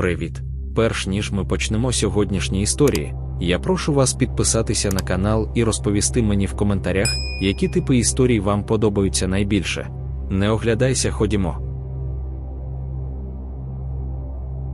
Привіт! Перш ніж ми почнемо сьогоднішні історії, я прошу вас підписатися на канал і розповісти мені в коментарях, які типи історій вам подобаються найбільше. Не оглядайся, ходімо.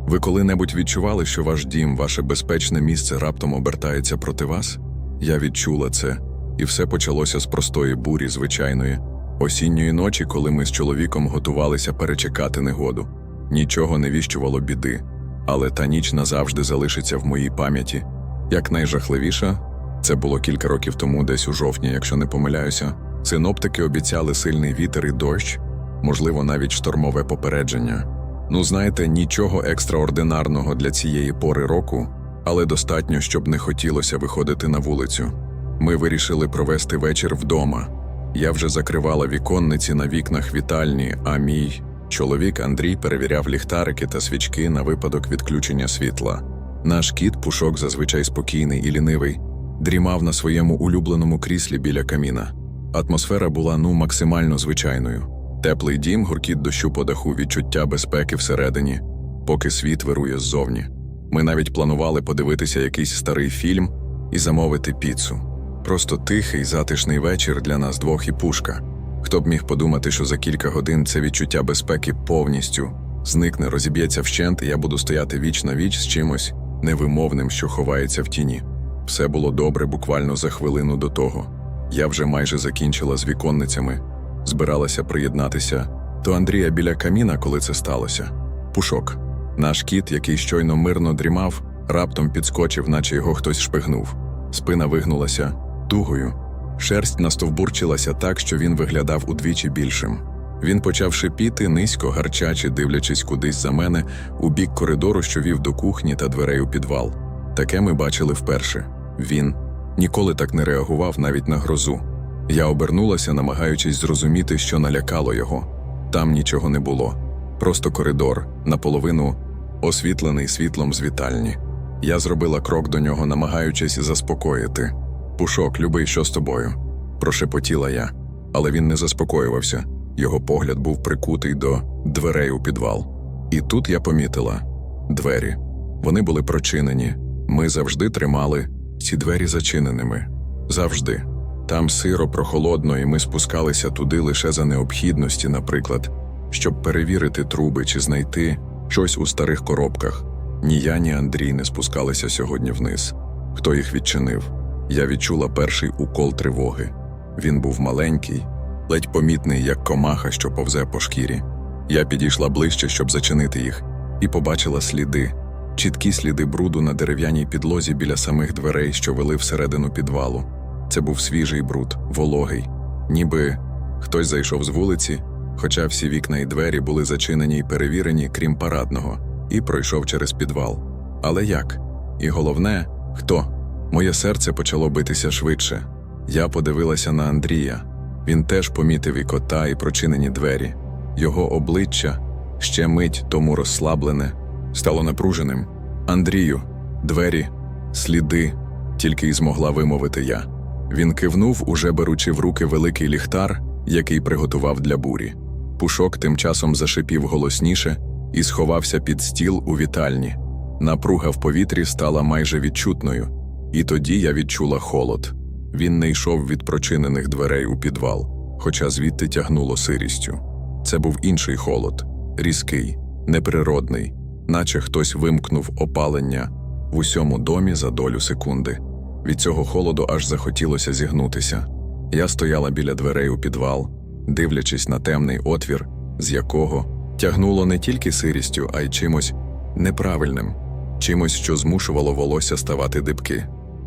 Ви коли-небудь відчували, що ваш дім, ваше безпечне місце раптом обертається проти вас? Я відчула це, і все почалося з простої бурі, звичайної, осінньої ночі, коли ми з чоловіком готувалися перечекати негоду. Нічого не віщувало біди, але та ніч назавжди залишиться в моїй пам'яті. Як найжахливіша, це було кілька років тому, десь у жовтні, якщо не помиляюся. Синоптики обіцяли сильний вітер і дощ, можливо, навіть штормове попередження. Ну, знаєте, нічого екстраординарного для цієї пори року, але достатньо, щоб не хотілося виходити на вулицю. Ми вирішили провести вечір вдома. Я вже закривала віконниці на вікнах вітальні, а мій чоловік Андрій перевіряв ліхтарики та свічки на випадок відключення світла. Наш кіт, пушок зазвичай спокійний і лінивий, дрімав на своєму улюбленому кріслі біля каміна. Атмосфера була ну максимально звичайною. Теплий дім, гуркіт дощу по даху, відчуття безпеки всередині, поки світ вирує ззовні. Ми навіть планували подивитися якийсь старий фільм і замовити піцу. Просто тихий, затишний вечір для нас двох і пушка. Хто б міг подумати, що за кілька годин це відчуття безпеки повністю зникне, розіб'ється вщент, і я буду стояти віч на віч з чимось невимовним, що ховається в тіні. Все було добре буквально за хвилину до того. Я вже майже закінчила з віконницями, збиралася приєднатися до Андрія біля каміна, коли це сталося. Пушок, наш кіт, який щойно мирно дрімав, раптом підскочив, наче його хтось шпигнув. Спина вигнулася тугою. Шерсть настовбурчилася так, що він виглядав удвічі більшим. Він почав шипіти, низько, гарчачи, дивлячись кудись за мене, у бік коридору, що вів до кухні та дверей у підвал. Таке ми бачили вперше. Він ніколи так не реагував навіть на грозу. Я обернулася, намагаючись зрозуміти, що налякало його. Там нічого не було. Просто коридор, наполовину освітлений світлом з вітальні. Я зробила крок до нього, намагаючись заспокоїти. Пушок, любий, що з тобою? прошепотіла я, але він не заспокоювався. Його погляд був прикутий до дверей у підвал. І тут я помітила двері. Вони були прочинені. Ми завжди тримали ці двері зачиненими. Завжди. Там сиро, прохолодно, і ми спускалися туди лише за необхідності, наприклад, щоб перевірити труби чи знайти щось у старих коробках. Ні я, ні Андрій не спускалися сьогодні вниз. Хто їх відчинив? Я відчула перший укол тривоги. Він був маленький, ледь помітний, як комаха, що повзе по шкірі. Я підійшла ближче, щоб зачинити їх, і побачила сліди, чіткі сліди бруду на дерев'яній підлозі біля самих дверей, що вели всередину підвалу. Це був свіжий бруд, вологий, ніби хтось зайшов з вулиці, хоча всі вікна і двері були зачинені й перевірені, крім парадного, і пройшов через підвал. Але як? І головне, хто? Моє серце почало битися швидше. Я подивилася на Андрія. Він теж помітив і кота, і прочинені двері. Його обличчя, ще мить тому розслаблене, стало напруженим. Андрію, двері, сліди, тільки й змогла вимовити я. Він кивнув, уже беручи в руки великий ліхтар, який приготував для бурі. Пушок тим часом зашипів голосніше і сховався під стіл у вітальні. Напруга в повітрі стала майже відчутною, і тоді я відчула холод. Він не йшов від прочинених дверей у підвал, хоча звідти тягнуло сирістю. Це був інший холод, різкий, неприродний, наче хтось вимкнув опалення в усьому домі за долю секунди. Від цього холоду аж захотілося зігнутися. Я стояла біля дверей у підвал, дивлячись на темний отвір, з якого тягнуло не тільки сирістю, а й чимось неправильним, чимось, що змушувало волосся ставати дибки.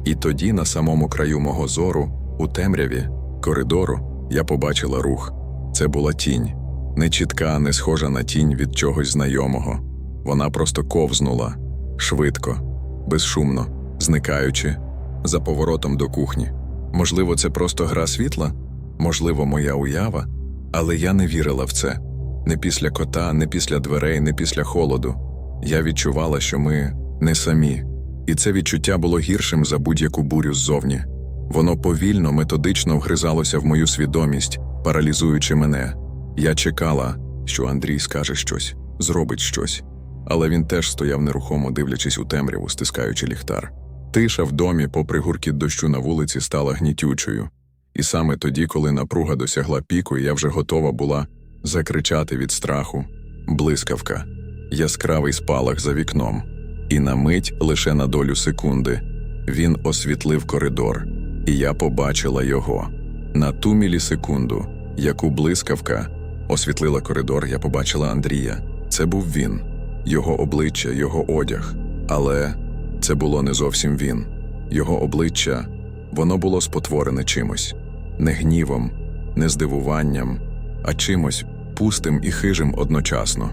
І тоді, на самому краю мого зору, у темряві, коридору, я побачила рух. Це була тінь, не чітка, не схожа на тінь від чогось знайомого. Вона просто ковзнула швидко, безшумно, зникаючи за поворотом до кухні. Можливо, це просто гра світла, можливо, моя уява, але я не вірила в це. Не після кота, не після дверей, не після холоду. Я відчувала, що ми не самі, і це відчуття було гіршим за будь-яку бурю ззовні. Воно повільно, методично вгризалося в мою свідомість, паралізуючи мене. Я чекала, що Андрій скаже щось, зробить щось. але він теж стояв нерухомо, дивлячись у темряву, стискаючи ліхтар. Тиша в домі, попри гуркіт дощу на вулиці, стала гнітючою. І саме тоді, коли напруга досягла піку, я вже готова була закричати від страху. Блискавка, яскравий спалах за вікном. І на мить, лише на долю секунди, він освітлив коридор, і я побачила його. На ту мілісекунду, яку блискавка освітлила коридор, я побачила Андрія. Це був він, його обличчя, його одяг. Але це було не зовсім він. Його обличчя, воно було спотворене чимось, не гнівом, не здивуванням, а чимось пустим і хижим одночасно.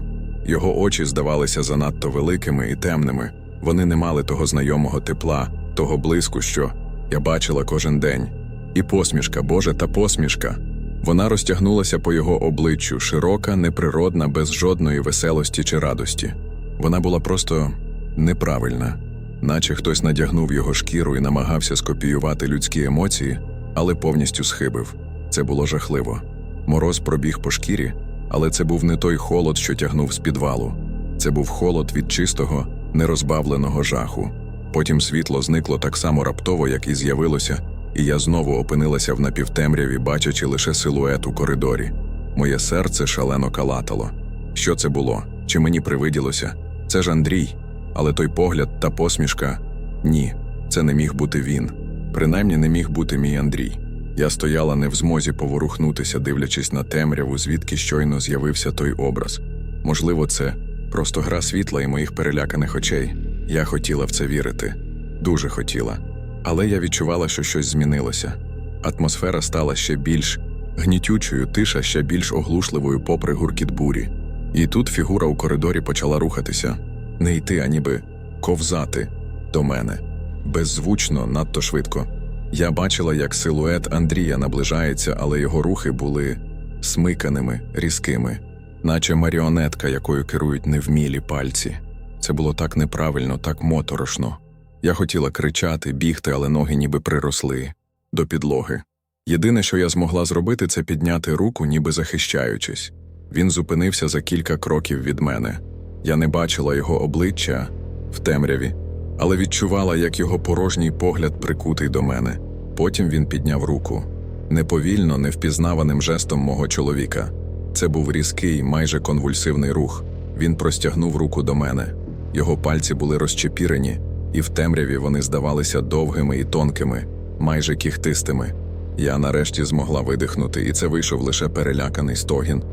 Його очі здавалися занадто великими і темними, вони не мали того знайомого тепла, того блиску, що я бачила кожен день. І посмішка, Боже, та посмішка. Вона розтягнулася по його обличчю, широка, неприродна, без жодної веселості чи радості. Вона була просто неправильна, наче хтось надягнув його шкіру і намагався скопіювати людські емоції, але повністю схибив. Це було жахливо. Мороз пробіг по шкірі, але це був не той холод, що тягнув з підвалу. Це був холод від чистого, нерозбавленого жаху. Потім світло зникло так само раптово, як і з'явилося, і я знову опинилася в напівтемряві, бачачи лише силует у коридорі. Моє серце шалено калатало. Що це було? Чи мені привиділося? Це ж Андрій. Але той погляд та посмішка ні, це не міг бути він. Принаймні не міг бути мій Андрій. Я стояла не в змозі поворухнутися, дивлячись на темряву, звідки щойно з'явився той образ. Можливо, це просто гра світла і моїх переляканих очей. Я хотіла в це вірити, дуже хотіла. Але я відчувала, що щось змінилося. Атмосфера стала ще більш гнітючою, тиша ще більш оглушливою, попри гуркіт бурі. І тут фігура у коридорі почала рухатися, не йти, а ніби ковзати до мене. Беззвучно, надто швидко. Я бачила, як силует Андрія наближається, але його рухи були смиканими, різкими, наче маріонетка, якою керують невмілі пальці. Це було так неправильно, так моторошно. Я хотіла кричати, бігти, але ноги ніби приросли до підлоги. Єдине, що я змогла зробити, це підняти руку, ніби захищаючись. Він зупинився за кілька кроків від мене. Я не бачила його обличчя в темряві, але відчувала, як його порожній погляд прикутий до мене. Потім він підняв руку неповільно, невпізнаваним жестом мого чоловіка. Це був різкий, майже конвульсивний рух. Він простягнув руку до мене. Його пальці були розчепірені, і в темряві вони здавалися довгими і тонкими, майже кіхтистими. Я нарешті змогла видихнути, і це вийшов лише переляканий стогін.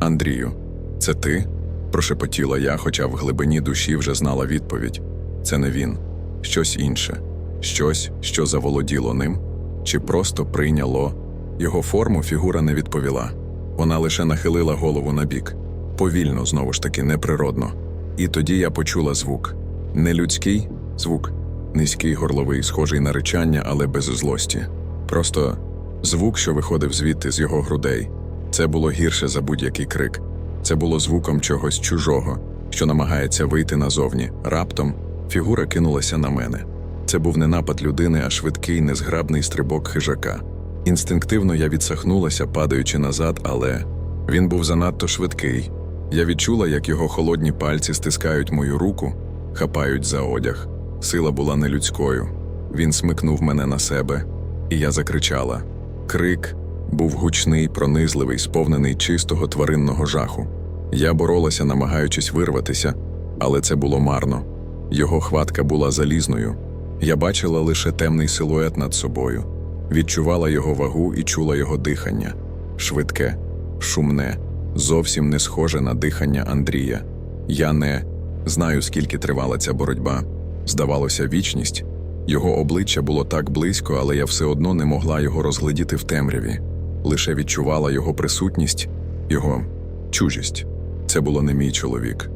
Андрію, це ти? прошепотіла я, хоча в глибині душі вже знала відповідь. Це не він, щось інше, щось, що заволоділо ним, чи просто прийняло. Його форму фігура не відповіла. Вона лише нахилила голову набік. Повільно, знову ж таки, неприродно. І тоді я почула звук. Не людський звук, низький горловий, схожий на ричання, але без злості. Просто звук, що виходив звідти з його грудей. Це було гірше за будь-який крик. Це було звуком чогось чужого, що намагається вийти назовні. Раптом фігура кинулася на мене. Це був не напад людини, а швидкий, незграбний стрибок хижака. Інстинктивно я відсахнулася, падаючи назад, але він був занадто швидкий. Я відчула, як його холодні пальці стискають мою руку, хапають за одяг. Сила була нелюдською. Він смикнув мене на себе, і я закричала. Крик був гучний, пронизливий, сповнений чистого тваринного жаху. Я боролася, намагаючись вирватися, але це було марно. Його хватка була залізною. Я бачила лише темний силует над собою, відчувала його вагу і чула його дихання швидке, шумне, зовсім не схоже на дихання Андрія. Я не знаю, скільки тривала ця боротьба. Здавалося, вічність. Його обличчя було так близько, але я все одно не могла його розглядіти в темряві. Лише відчувала його присутність, його чужість. Це було не мій чоловік.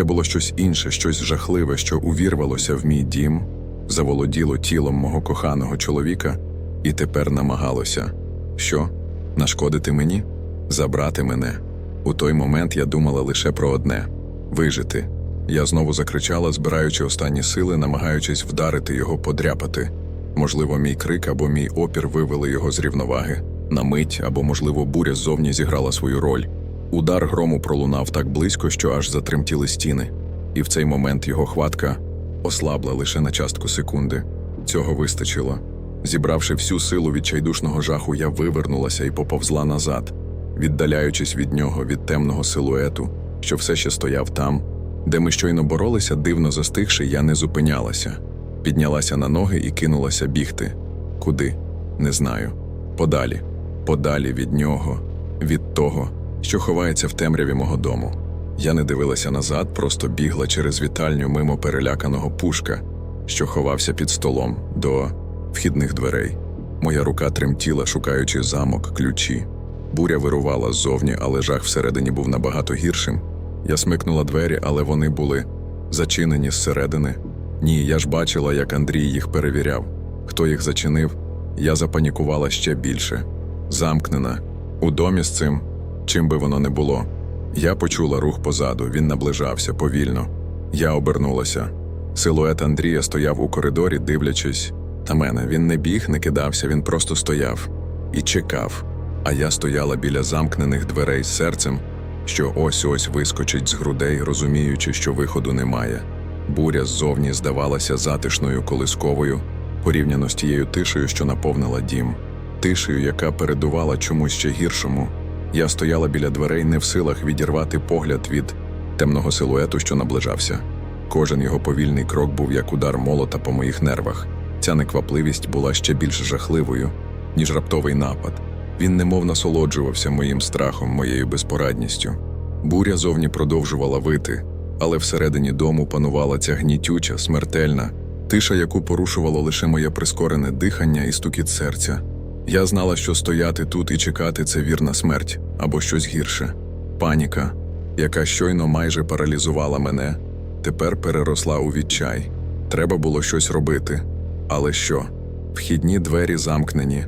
Це було щось інше, щось жахливе, що увірвалося в мій дім, заволоділо тілом мого коханого чоловіка і тепер намагалося. Що? Нашкодити мені? Забрати мене? У той момент я думала лише про одне вижити. Я знову закричала, збираючи останні сили, намагаючись вдарити його, подряпати. Можливо, мій крик або мій опір вивели його з рівноваги. На мить або, можливо, буря ззовні зіграла свою роль. Удар грому пролунав так близько, що аж затремтіли стіни. і в цей момент його хватка ослабла лише на частку секунди. Цього вистачило. Зібравши всю силу відчайдушного жаху, я вивернулася і поповзла назад, віддаляючись від нього, від темного силуету, що все ще стояв там, де ми щойно боролися, дивно застигши, я не зупинялася. Піднялася на ноги і кинулася бігти. Куди? Не знаю. Подалі, подалі від нього, від того, що ховається в темряві мого дому. Я не дивилася назад, просто бігла через вітальню мимо переляканого пушка, що ховався під столом до вхідних дверей. Моя рука тремтіла, шукаючи замок, ключі. Буря вирувала ззовні, але жах всередині був набагато гіршим. Я смикнула двері, але вони були зачинені зсередини. Ні, я ж бачила, як Андрій їх перевіряв. Хто їх зачинив, я запанікувала ще більше. Замкнена, у домі з цим, чим би воно не було. Я почула рух позаду, він наближався повільно. Я обернулася. Силует Андрія стояв у коридорі, дивлячись на мене. Він не біг, не кидався, він просто стояв і чекав. А я стояла біля замкнених дверей з серцем, що ось ось вискочить з грудей, розуміючи, що виходу немає. Буря ззовні здавалася затишною колисковою, порівняно з тією тишею, що наповнила дім, тишею, яка передувала чомусь ще гіршому. Я стояла біля дверей, не в силах відірвати погляд від темного силуету, що наближався. Кожен його повільний крок був як удар молота по моїх нервах. Ця неквапливість була ще більш жахливою, ніж раптовий напад. Він немов насолоджувався моїм страхом, моєю безпорадністю. Буря зовні продовжувала вити, але всередині дому панувала ця гнітюча, смертельна, тиша, яку порушувало лише моє прискорене дихання і стукіт серця. Я знала, що стояти тут і чекати це вірна смерть або щось гірше. Паніка, яка щойно майже паралізувала мене, тепер переросла у відчай. Треба було щось робити. Але що? Вхідні двері замкнені,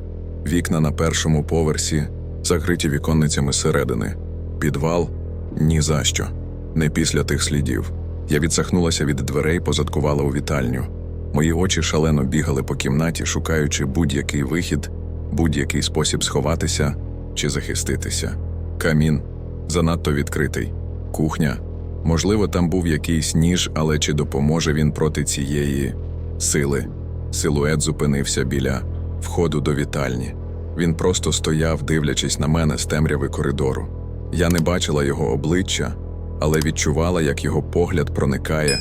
вікна на першому поверсі, закриті віконницями зсередини. Підвал ні за що. Не після тих слідів. Я відсахнулася від дверей, позадкувала у вітальню. Мої очі шалено бігали по кімнаті, шукаючи будь-який вихід, будь-який спосіб сховатися чи захиститися. Камін занадто відкритий. Кухня. Можливо, там був якийсь ніж, але чи допоможе він проти цієї сили? Силует зупинився біля входу до вітальні. Він просто стояв, дивлячись на мене з темряви коридору. Я не бачила його обличчя, але відчувала, як його погляд проникає,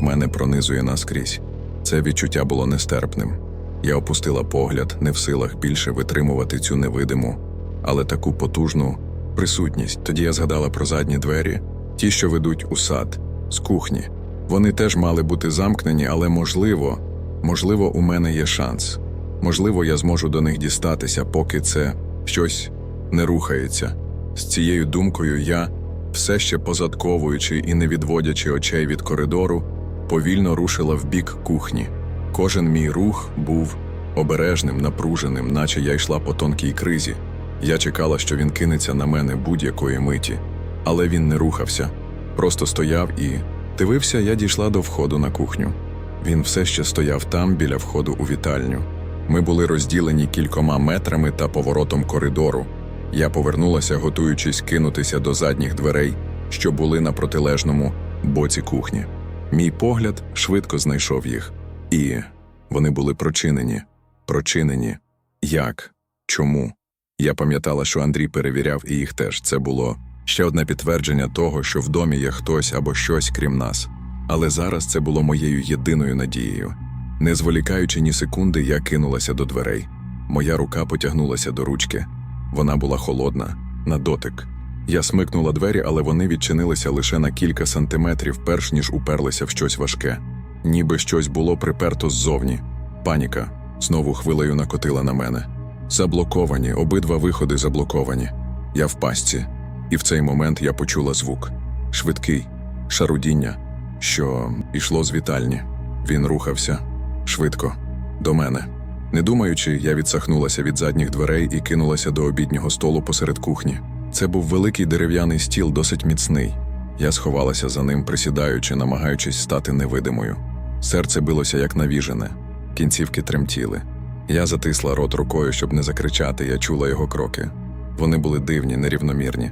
в мене пронизує наскрізь. Це відчуття було нестерпним. Я опустила погляд, не в силах більше витримувати цю невидиму, але таку потужну присутність. Тоді я згадала про задні двері, ті, що ведуть у сад, з кухні. Вони теж мали бути замкнені, але можливо, можливо, у мене є шанс. Можливо, я зможу до них дістатися, поки це щось не рухається. З цією думкою я, все ще позадковуючи і не відводячи очей від коридору, повільно рушила в бік кухні. Кожен мій рух був обережним, напруженим, наче я йшла по тонкій кризі. Я чекала, що він кинеться на мене будь-якої миті, але він не рухався, просто стояв і дивився, я дійшла до входу на кухню. Він все ще стояв там, біля входу у вітальню. Ми були розділені кількома метрами та поворотом коридору. Я повернулася, готуючись кинутися до задніх дверей, що були на протилежному боці кухні. Мій погляд швидко знайшов їх, і вони були прочинені. Прочинені. Як? Чому? Я пам'ятала, що Андрій перевіряв і їх теж. Це було ще одне підтвердження того, що в домі є хтось або щось крім нас. Але зараз це було моєю єдиною надією. Не зволікаючи ні секунди, я кинулася до дверей. Моя рука потягнулася до ручки. Вона була холодна, на дотик. Я смикнула двері, але вони відчинилися лише на кілька сантиметрів, перш ніж уперлися в щось важке. Ніби щось було приперто ззовні. Паніка знову хвилею накотила на мене. Заблоковані, обидва виходи заблоковані. Я в пастці, і в цей момент я почула звук швидкий, шарудіння, що йшло з вітальні. Він рухався швидко, до мене. Не думаючи, я відсахнулася від задніх дверей і кинулася до обіднього столу посеред кухні. Це був великий дерев'яний стіл, досить міцний. Я сховалася за ним, присідаючи, намагаючись стати невидимою. Серце билося як навіжене, кінцівки тремтіли. Я затисла рот рукою, щоб не закричати, я чула його кроки. Вони були дивні, нерівномірні,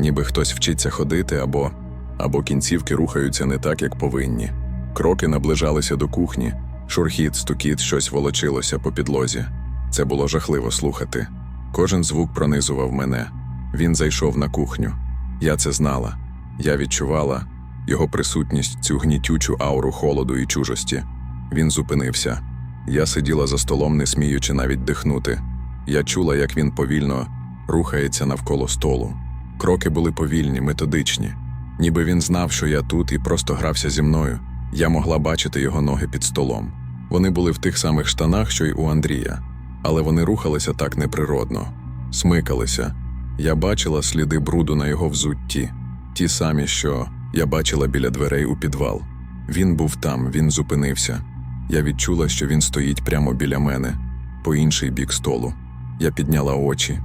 ніби хтось вчиться ходити або або кінцівки рухаються не так, як повинні. Кроки наближалися до кухні, шурхіт, стукіт, щось волочилося по підлозі. Це було жахливо слухати. Кожен звук пронизував мене. Він зайшов на кухню. Я це знала. Я відчувала його присутність, цю гнітючу ауру холоду і чужості. Він зупинився. Я сиділа за столом, не сміючи навіть дихнути. Я чула, як він повільно рухається навколо столу. Кроки були повільні, методичні. Ніби він знав, що я тут і просто грався зі мною. Я могла бачити його ноги під столом. Вони були в тих самих штанах, що й у Андрія, але вони рухалися так неприродно, смикалися. Я бачила сліди бруду на його взутті, ті самі, що я бачила біля дверей у підвал. Він був там, він зупинився. Я відчула, що він стоїть прямо біля мене, по інший бік столу. Я підняла очі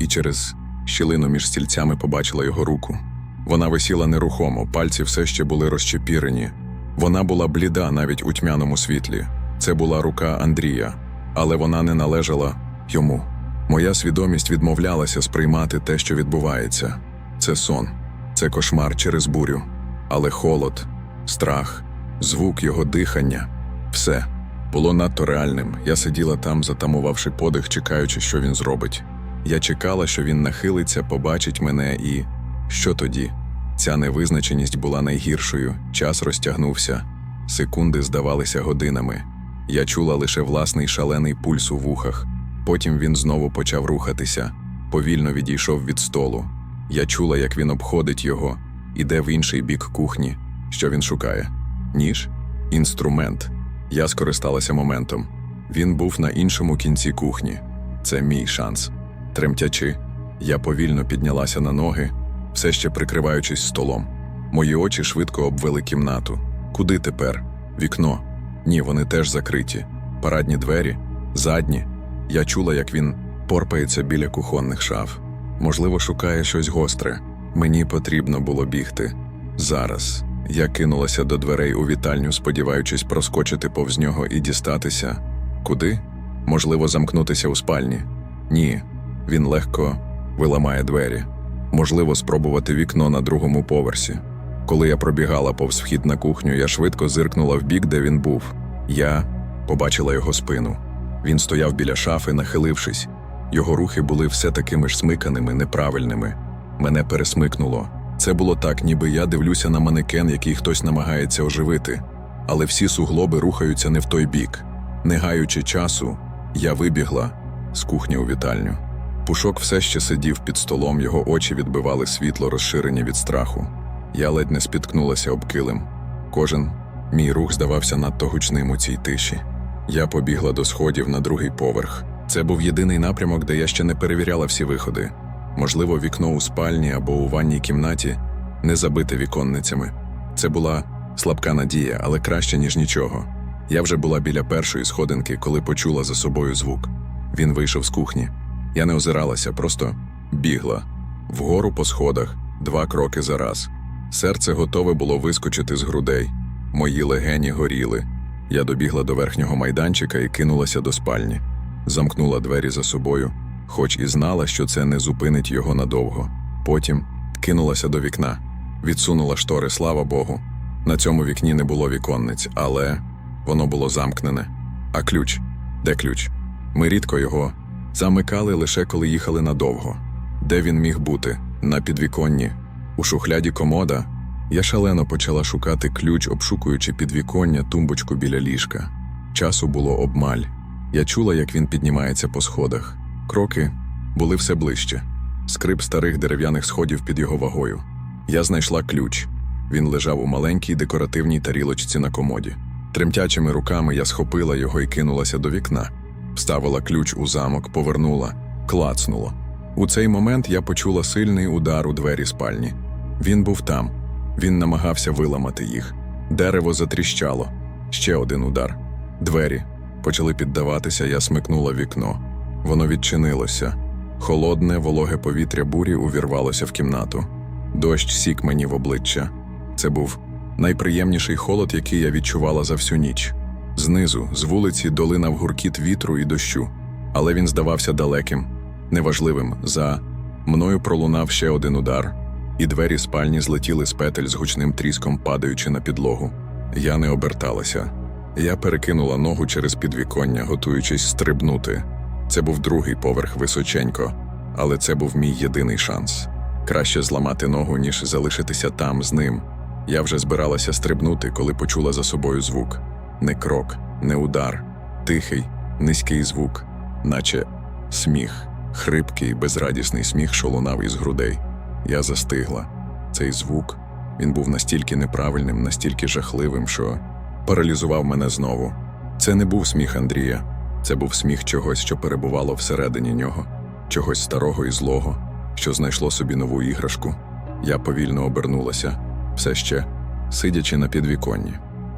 і через щілину між стільцями побачила його руку. Вона висіла нерухомо, пальці все ще були розчепірені. Вона була бліда навіть у тьмяному світлі. Це була рука Андрія, але вона не належала йому. Моя свідомість відмовлялася сприймати те, що відбувається. Це сон, це кошмар через бурю. Але холод, страх, звук його дихання все було надто реальним. Я сиділа там, затамувавши подих, чекаючи, що він зробить. Я чекала, що він нахилиться, побачить мене, і що тоді? Ця невизначеність була найгіршою, час розтягнувся, секунди здавалися годинами. Я чула лише власний шалений пульс у вухах. Потім він знову почав рухатися, повільно відійшов від столу. Я чула, як він обходить його, іде в інший бік кухні. Що він шукає? Ніж? Інструмент. Я скористалася моментом. Він був на іншому кінці кухні. Це мій шанс. Тремтячи, я повільно піднялася на ноги, все ще прикриваючись столом. Мої очі швидко обвели кімнату. Куди тепер? Вікно. Ні, вони теж закриті. Парадні двері, задні. Я чула, як він порпається біля кухонних шаф. Можливо, шукає щось гостре. Мені потрібно було бігти. Зараз. Я кинулася до дверей у вітальню, сподіваючись проскочити повз нього і дістатися. Куди? Можливо, замкнутися у спальні. Ні. Він легко виламає двері. Можливо, спробувати вікно на другому поверсі. Коли я пробігала повз вхід на кухню, я швидко зиркнула в бік, де він був. Я побачила його спину. Він стояв біля шафи, нахилившись. Його рухи були все такими ж смиканими, неправильними. Мене пересмикнуло. Це було так, ніби я дивлюся на манекен, який хтось намагається оживити. Але всі суглоби рухаються не в той бік. Не гаючи часу, я вибігла з кухні у вітальню. Пушок все ще сидів під столом, його очі відбивали світло, розширені від страху. Я ледь не спіткнулася об килим. Кожен мій рух здавався надто гучним у цій тиші. Я побігла до сходів на другий поверх. Це був єдиний напрямок, де я ще не перевіряла всі виходи. Можливо, вікно у спальні або у ванній кімнаті не забите віконницями. Це була слабка надія, але краще, ніж нічого. Я вже була біля першої сходинки, коли почула за собою звук. Він вийшов з кухні. Я не озиралася, просто бігла. Вгору по сходах, два кроки за раз. Серце готове було вискочити з грудей. Мої легені горіли. Я добігла до верхнього майданчика і кинулася до спальні. Замкнула двері за собою, хоч і знала, що це не зупинить його надовго. Потім кинулася до вікна, відсунула штори, слава Богу. На цьому вікні не було віконниць, але воно було замкнене. А ключ? Де ключ? Ми рідко його замикали лише коли їхали надовго. Де він міг бути? На підвіконні. У шухляді комода я шалено почала шукати ключ, обшукуючи підвіконня, тумбочку біля ліжка. Часу було обмаль. Я чула, як він піднімається по сходах. Кроки були все ближче. Скрип старих дерев'яних сходів під його вагою. Я знайшла ключ. Він лежав у маленькій декоративній тарілочці на комоді. Тремтячими руками я схопила його і кинулася до вікна. Вставила ключ у замок, повернула, клацнуло. У цей момент я почула сильний удар у двері спальні. Він був там. Він намагався виламати їх. Дерево затріщало. Ще один удар. Двері почали піддаватися, я смикнула вікно. Воно відчинилося. Холодне, вологе повітря бурі увірвалося в кімнату. Дощ сік мені в обличчя. Це був найприємніший холод, який я відчувала за всю ніч. Знизу, з вулиці, долинав гуркіт вітру і дощу, але він здавався далеким, неважливим. За мною пролунав ще один удар. і двері спальні злетіли з петель з гучним тріском, падаючи на підлогу. Я не оберталася. Я перекинула ногу через підвіконня, готуючись стрибнути. Це був другий поверх височенько, але це був мій єдиний шанс. Краще зламати ногу, ніж залишитися там з ним. Я вже збиралася стрибнути, коли почула за собою звук. Не крок, не удар, тихий, низький звук, наче сміх, хрипкий, безрадісний сміх, що лунав із грудей. Я застигла. Цей звук він був настільки неправильним, настільки жахливим, що паралізував мене знову. Це не був сміх Андрія, це був сміх чогось, що перебувало всередині нього, чогось старого і злого, що знайшло собі нову іграшку. Я повільно обернулася, все ще сидячи на підвіконні.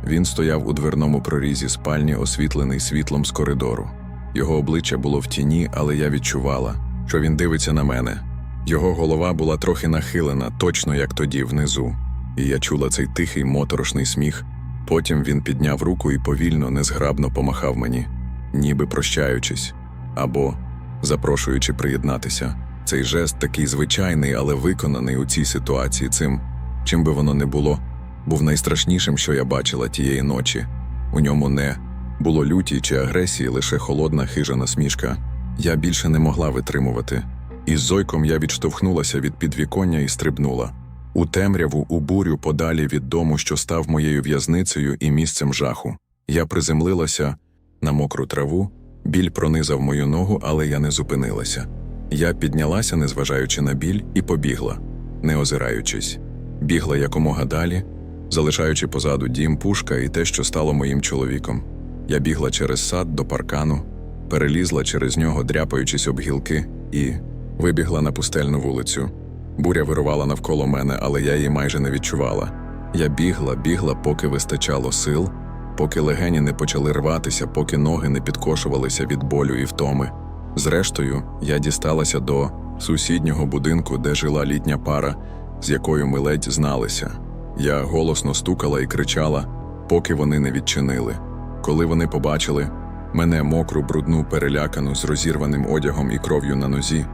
Він стояв у дверному прорізі спальні, освітлений світлом з коридору. Його обличчя було в тіні, але я відчувала, що він дивиться на мене. Його голова була трохи нахилена, точно як тоді, внизу, і я чула цей тихий моторошний сміх. Потім він підняв руку і повільно, незграбно помахав мені, ніби прощаючись, або запрошуючи приєднатися. Цей жест такий звичайний, але виконаний у цій ситуації цим, чим би воно не було, був найстрашнішим, що я бачила тієї ночі. У ньому не було люті чи агресії, лише холодна хижа насмішка. Я більше не могла витримувати. Із зойком я відштовхнулася від підвіконня і стрибнула. У темряву, у бурю, подалі від дому, що став моєю в'язницею і місцем жаху. Я приземлилася на мокру траву, біль пронизав мою ногу, але я не зупинилася. Я піднялася, незважаючи на біль, і побігла, не озираючись. Бігла якомога далі, залишаючи позаду дім, пушка і те, що стало моїм чоловіком. Я бігла через сад до паркану, перелізла через нього, дряпаючись об гілки, і вибігла на пустельну вулицю. Буря вирувала навколо мене, але я її майже не відчувала. Я бігла, бігла, поки вистачало сил, поки легені не почали рватися, поки ноги не підкошувалися від болю і втоми. Зрештою, я дісталася до сусіднього будинку, де жила літня пара, з якою ми ледь зналися. Я голосно стукала і кричала, поки вони не відчинили. Коли вони побачили мене мокру, брудну, перелякану з розірваним одягом і кров'ю на нозі,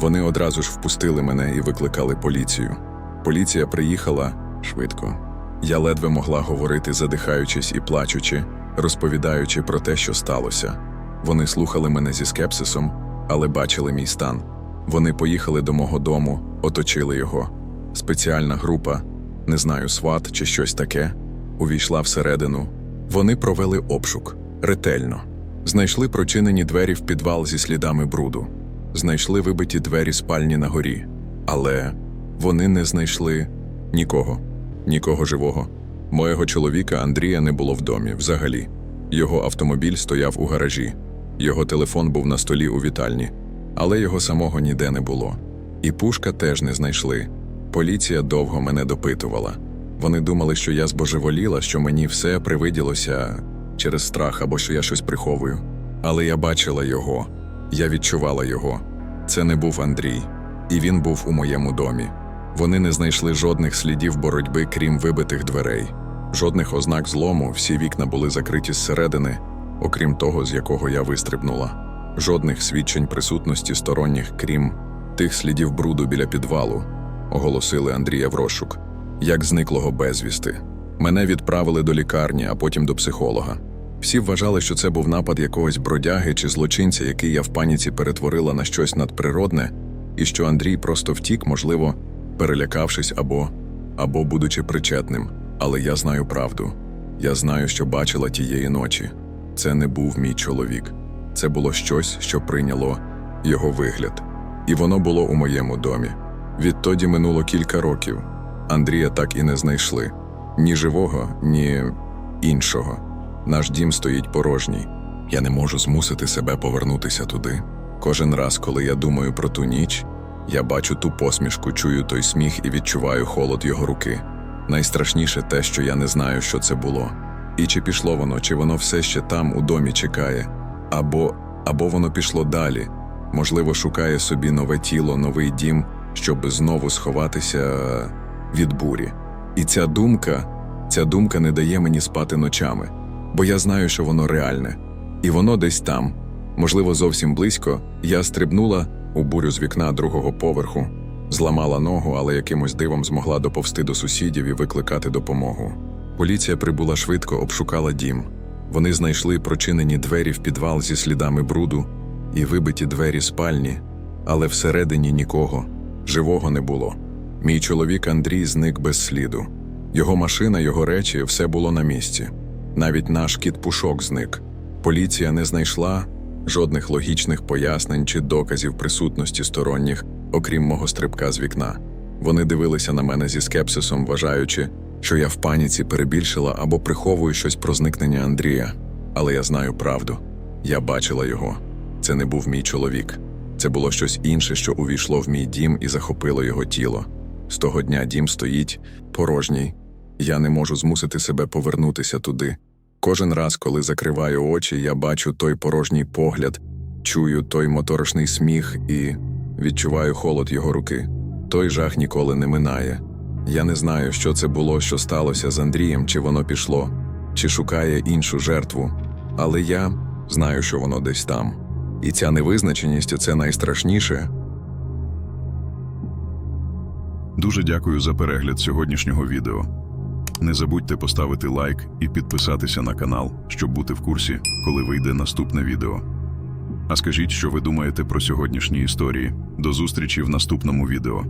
вони одразу ж впустили мене і викликали поліцію. Поліція приїхала швидко. Я ледве могла говорити, задихаючись і плачучи, розповідаючи про те, що сталося. Вони слухали мене зі скепсисом, але бачили мій стан. Вони поїхали до мого дому, оточили його. Спеціальна група, не знаю, сват чи щось таке, увійшла всередину. Вони провели обшук ретельно. Знайшли прочинені двері в підвал зі слідами бруду, знайшли вибиті двері спальні на горі, але вони не знайшли нікого, нікого живого. Моєго чоловіка Андрія не було в домі взагалі. Його автомобіль стояв у гаражі, його телефон був на столі у вітальні, але його самого ніде не було. І пушка теж не знайшли. Поліція довго мене допитувала. Вони думали, що я збожеволіла, що мені все привиділося через страх або що я щось приховую. Але я бачила його, я відчувала його. Це не був Андрій, і він був у моєму домі. Вони не знайшли жодних слідів боротьби, крім вибитих дверей, жодних ознак злому, всі вікна були закриті зсередини, окрім того, з якого я вистрибнула, жодних свідчень присутності сторонніх, крім тих слідів бруду біля підвалу, оголосили Андрія в розшук, як зниклого безвісти. Мене відправили до лікарні, а потім до психолога. Всі вважали, що це був напад якогось бродяги чи злочинця, який я в паніці перетворила на щось надприродне, і що Андрій просто втік, можливо, перелякавшись або, або будучи причетним. Але я знаю правду. Я знаю, що бачила тієї ночі. Це не був мій чоловік. Це було щось, що прийняло його вигляд. І воно було у моєму домі. Відтоді минуло кілька років. Андрія так і не знайшли ні живого, ні іншого. Наш дім стоїть порожній. Я не можу змусити себе повернутися туди. Кожен раз, коли я думаю про ту ніч, я бачу ту посмішку, чую той сміх і відчуваю холод його руки. Найстрашніше те, що я не знаю, що це було. І чи пішло воно, чи воно все ще там у домі чекає, або, або воно пішло далі, можливо, шукає собі нове тіло, новий дім, щоб знову сховатися від бурі. І ця думка, ця думка не дає мені спати ночами, бо я знаю, що воно реальне, і воно десь там, можливо, зовсім близько, я стрибнула у бурю з вікна другого поверху, Зламала ногу, але якимось дивом змогла доповсти до сусідів і викликати допомогу. Поліція прибула швидко, обшукала дім. Вони знайшли прочинені двері в підвал зі слідами бруду і вибиті двері спальні, але всередині нікого, живого не було. Мій чоловік Андрій зник без сліду. Його машина, його речі все було на місці. Навіть наш кіт Пушок зник. Поліція не знайшла жодних логічних пояснень чи доказів присутності сторонніх, окрім мого стрибка з вікна. Вони дивилися на мене зі скепсисом, вважаючи, що я в паніці перебільшила або приховую щось про зникнення Андрія. Але я знаю правду. Я бачила його. Це не був мій чоловік. Це було щось інше, що увійшло в мій дім і захопило його тіло. З того дня дім стоїть порожній. Я не можу змусити себе повернутися туди. Кожен раз, коли закриваю очі, я бачу той порожній погляд, чую той моторошний сміх і відчуваю холод його руки. Той жах ніколи не минає. Я не знаю, що це було, що сталося з Андрієм, чи воно пішло, чи шукає іншу жертву. Але я знаю, що воно десь там. І ця невизначеність це найстрашніше. Дуже дякую за перегляд сьогоднішнього відео. Не забудьте поставити лайк і підписатися на канал, щоб бути в курсі, коли вийде наступне відео. А скажіть, що ви думаєте про сьогоднішні історії. До зустрічі в наступному відео.